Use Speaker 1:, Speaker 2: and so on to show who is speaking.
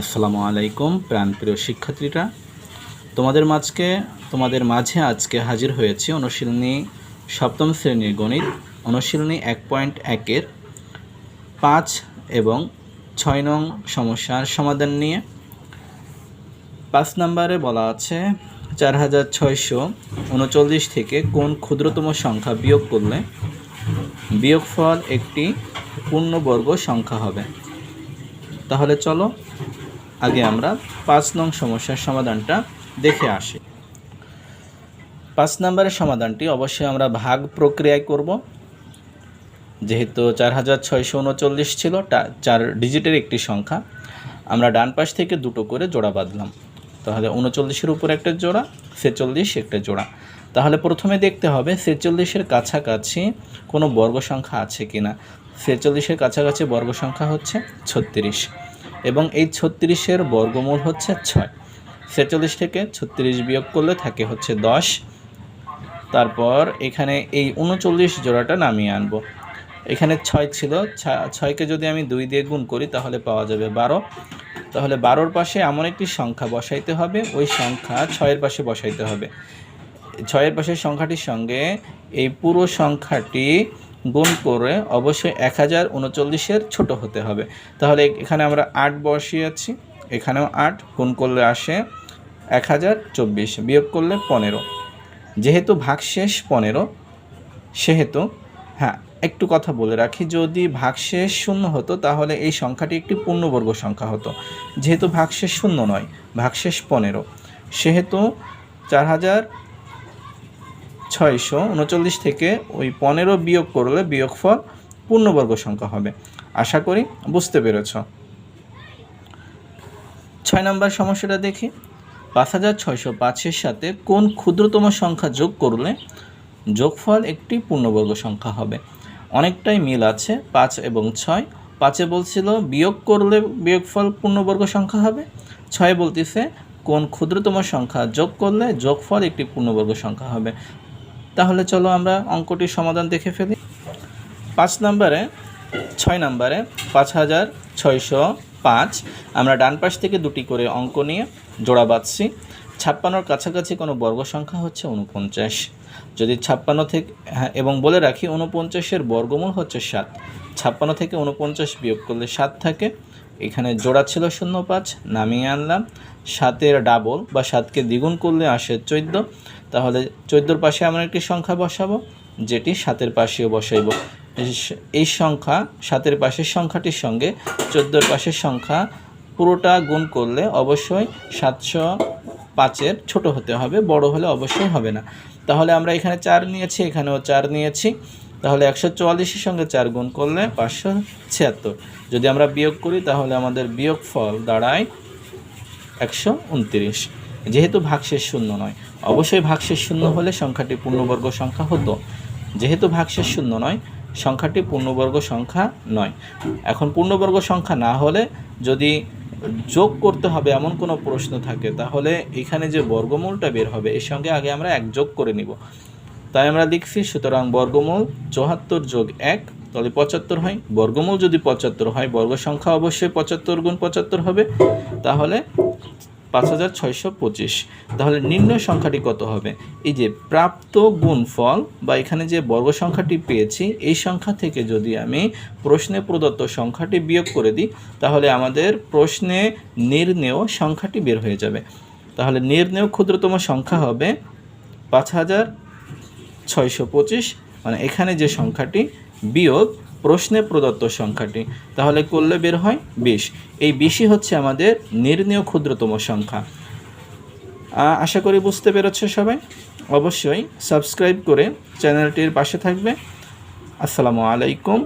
Speaker 1: আসসালামু আলাইকুম, প্রাণপ্রিয় শিক্ষার্থীরা। তোমাদের মাঝকে, তোমাদের মাঝে আজকে হাজির হয়েছি অনুশীলনী সপ্তম শ্রেণির গণিত, অনুশীলনী এক পয়েন্ট একের পাঁচ এবং ছয় নং সমস্যার সমাধান নিয়ে। পাঁচ নম্বরে বলা আছে, চার হাজার ছয়শো উনচল্লিশ থেকে কোন ক্ষুদ্রতম সংখ্যা বিয়োগ করলে বিয়োগফল একটি পূর্ণবর্গ সংখ্যা হবে। তাহলে চলো আগে আমরা পাঁচ নং সমস্যার সমাধানটা দেখে আসি। পাঁচ নম্বরের সমাধানটি অবশ্যই আমরা ভাগ প্রক্রিয়ায় করব। যেহেতু চার হাজার ছয়শো উনচল্লিশ ছিল চার ডিজিটের একটি সংখ্যা, আমরা ডান পাশ থেকে দুটো করে জোড়া বাঁধলাম। তাহলে উনচল্লিশের উপর একটা জোড়া, ছেচল্লিশ একটা জোড়া। তাহলে প্রথমে দেখতে হবে ছেচল্লিশের কাছাকাছি কোনো বর্গ সংখ্যা আছে কি না ছেচল্লিশের কাছাকাছি বর্গ সংখ্যা হচ্ছে ছত্রিশ। এবং এই ছত্রিশের বর্গমূল হচ্ছে ছয়। ছেচল্লিশ থেকে ছত্রিশ বিয়োগ করলে থাকে হচ্ছে দশ। তারপর এখানে এই উনচল্লিশ জোড়াটা নামিয়ে আনব। এখানে ছয় ছিল। ছয়কে যদি আমি দুই দিয়ে গুণ করি তাহলে পাওয়া যাবে বারো। তাহলে বারোর পাশে এমন একটি সংখ্যা বসাইতে হবে। ওই সংখ্যা ছয়ের পাশে বসাইতে হবে। ছয়ের পাশের সংখ্যাটির সঙ্গে এই পুরো সংখ্যাটি গুণ করে অবশ্যই এক হাজার উনচল্লিশের ছোট হতে হবে। তাহলে এখানে আমরা আট বসিয়েছি, এখানেও আট, গুণ করলে আসে এক হাজার চব্বিশ, বিয়োগ করলে পনেরো। যেহেতু ভাগশেষ পনেরো, সেহেতু হ্যাঁ একটু কথা বলে রাখি, যদি ভাগশেষ শূন্য হতো, তাহলে এই সংখ্যাটি একটি পূর্ণবর্গ সংখ্যা হতো। যেহেতু ভাগশেষ শূন্য নয়, ভাগশেষ পনেরো, সেহেতু চার হাজার ছয়শো উনচল্লিশ থেকে ওই পনেরো বিয়োগ করলে বিয়োগফল পূর্ণবর্গ সংখ্যা হবে। আশা করি বুঝতে পেরেছ। ছয় নম্বর সমস্যাটা দেখি। পাঁচ হাজার ছয়শো পাঁচের সাথে কোন ক্ষুদ্রতম সংখ্যা যোগ করলে যোগফল একটি পূর্ণবর্গ সংখ্যা হবে? অনেকটাই মিল আছে, পাঁচ এবং ছয়। পাঁচে বলছিল বিয়োগ করলে বিয়োগফল পূর্ণবর্গ সংখ্যা হবে। ছয় বলতেছে কোন ক্ষুদ্রতম সংখ্যা যোগ করলে যোগফল একটি পূর্ণবর্গ সংখ্যা হবে। তাহলে চলো আমরা অঙ্কটির সমাধান দেখে ফেলি। পাঁচ নম্বরে, ছয় নম্বরে পাঁচ হাজার ছয়শো পাঁচ। আমরা ডান পাশ থেকে দুটি করে অঙ্ক নিয়ে জোড়া বাঁধছি। ছাপ্পান্নর কাছাকাছি কোনো বর্গ সংখ্যা হচ্ছে উনপঞ্চাশ যদি ছাপ্পান্ন থেকে হ্যাঁ এবং বলে রাখি উনপঞ্চাশের বর্গমূল হচ্ছে সাত। ছাপ্পান্ন থেকে উনপঞ্চাশ বিয়োগ করলে সাত থাকে। এখানে জোড়া ছিল শূন্য পাঁচ, নামিয়ে আনলাম। সাতের ডাবল বা সাতকে দ্বিগুণ করলে আসে চোদ্দ। তাহলে চোদ্দোর পাশে আমরা একটি সংখ্যা বসাবো, যেটি সাতের পাশেও বসাইব। এই- সংখ্যা সাতের পাশের সংখ্যাটির সঙ্গে চোদ্দোর পাশের সংখ্যা পুরোটা গুণ করলে অবশ্যই সাতশো পাঁচের ছোট হতে হবে, বড় হলে অবশ্যই হবে না। তাহলে আমরা এখানে চার নিয়েছি, এখানেও চার নিয়েছি। তাহলে একশো চুয়াল্লিশের সঙ্গে চার গুণ করলে পাঁচশো ছিয়াত্তর। যদি আমরা বিয়োগ করি, তাহলে আমাদের বিয়োগ ফল দাঁড়ায় একশো উনত্রিশ। যেহেতু ভাগশেষ শূন্য নয়, অবশ্যই ভাগশেষ শূন্য হলে সংখ্যাটি পূর্ণবর্গ সংখ্যা হতো। যেহেতু ভাগশেষ শূন্য নয়, সংখ্যাটি পূর্ণবর্গ সংখ্যা নয়। এখন পূর্ণবর্গ সংখ্যা না হলে যদি যোগ করতে হবে এমন কোনো প্রশ্ন থাকে, তাহলে এখানে যে বর্গমূলটা বের হবে, এর সঙ্গে আগে আমরা এক যোগ করে নিব। তাই আমরা লিখছি, সুতরাং বর্গমূল চুয়াত্তর যোগ এক, তাহলে পঁচাত্তর হয়। বর্গমূল যদি পঁচাত্তর হয়, বর্গ সংখ্যা অবশ্যই পঁচাত্তর গুণ পঁচাত্তর হবে। তাহলে পাঁচ হাজার ছয়শো পঁচিশ। তাহলে নিম্ন সংখ্যাটি কত হবে? এই যে প্রাপ্ত গুণফল বা এখানে যে বর্গ সংখ্যাটি পেয়েছি, এই সংখ্যা থেকে যদি আমি প্রশ্নে প্রদত্ত সংখ্যাটি বিয়োগ করে দিই, তাহলে আমাদের প্রশ্নে নির্ণেয় সংখ্যাটি বের হয়ে যাবে। তাহলে নির্ণেয় ক্ষুদ্রতম সংখ্যা হবে পাঁচ হাজার ছয়শো পঁচিশ মানে এখানে যে সংখ্যাটি, বিয়োগ প্রশ্নে প্রদত্ত সংখ্যাটি, তাহলে করলে বের হয় বিশ। এই বিশই হচ্ছে আমাদের নির্ণীয় ক্ষুদ্রতম সংখ্যা। আশা করি বুঝতে পেরেছ সবাই? অবশ্যই সাবস্ক্রাইব করে চ্যানেলটির পাশে থাকবে। আসসালামু আলাইকুম।